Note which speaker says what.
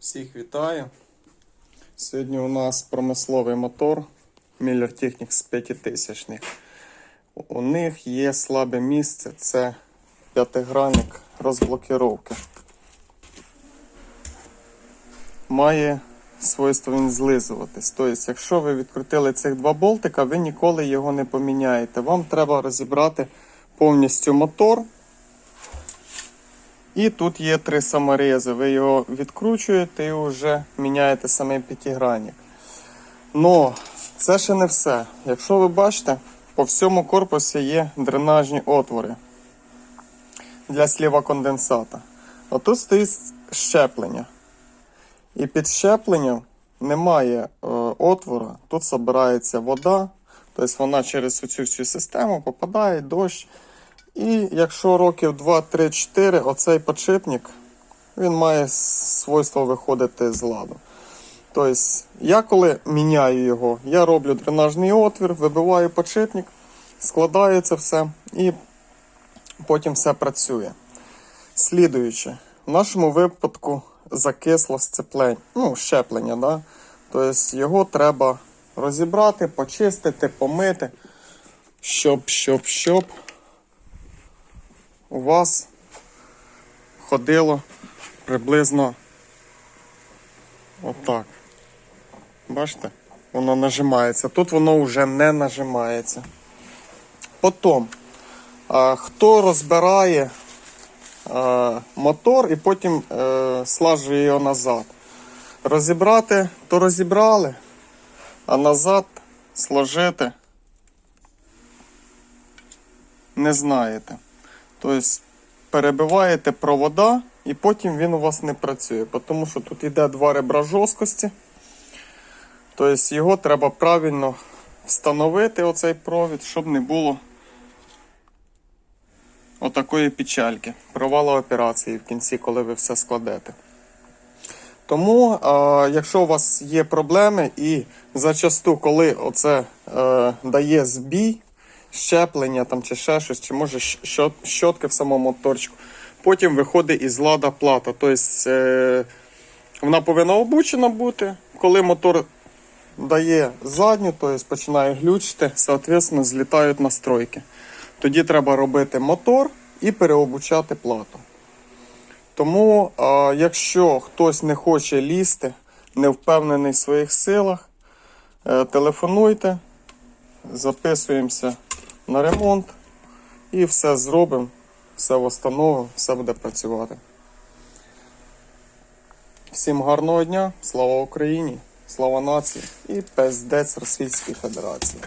Speaker 1: Всіх вітаю. Сьогодні у нас промисловий мотор Miller Technics 5000. У них є слабе місце це п'ятигранник розблокировки. Має свойство він злизуватись. Тобто, якщо ви відкрутили цих два болтика, ви ніколи його не поміняєте. Вам треба розібрати повністю мотор. І тут є три саморези. Ви його відкручуєте і вже міняєте самий п'ятигранник. Но це ще не все. Якщо ви бачите, по всьому корпусі є дренажні отвори для сліва конденсата. Отут стоїть щеплення. І під щепленням немає е, отвора. Тут збирається вода, тобто вона через цю всю систему попадає дощ. І якщо років 2, 3, 4, оцей подшипник він має свойство виходити з ладу. Тобто, я коли міняю його, я роблю дренажний отвір, вибиваю подшипник, складаю це все і потім все працює. Слідуюче, в нашому випадку закисло сцеплення, ну, щеплення. Да? Тобто його треба розібрати, почистити, помити, щоб, щоб, щоб у вас ходило приблизно отак. Бачите? Воно нажимається. Тут воно вже не нажимається. Потім, хто розбирає мотор і потім е, слажує його назад. Розібрати, то розібрали, а назад сложити не знаєте. Тобто перебиваєте провода і потім він у вас не працює, тому що тут йде два ребра жорсткості. Тобто його треба правильно встановити, оцей провід, щоб не було отакої печальки, провала операції в кінці, коли ви все складете. Тому, а, якщо у вас є проблеми, і зачасту, коли оце е, дає збій, щеплення там, чи ще щось, чи може щотки в самому моторчику, потім виходить із лада плата. Тобто е, вона повинна обучена бути, коли мотор дає задню, тобто починає глючити, соответственно, злітають настройки. Тоді треба робити мотор і переобучати плату. Тому, а, якщо хтось не хоче лізти, не впевнений в своїх силах, е, телефонуйте, записуємося на ремонт і все зробимо, все встановимо, все буде працювати. Всім гарного дня, слава Україні, слава нації і пиздець Російської Федерації.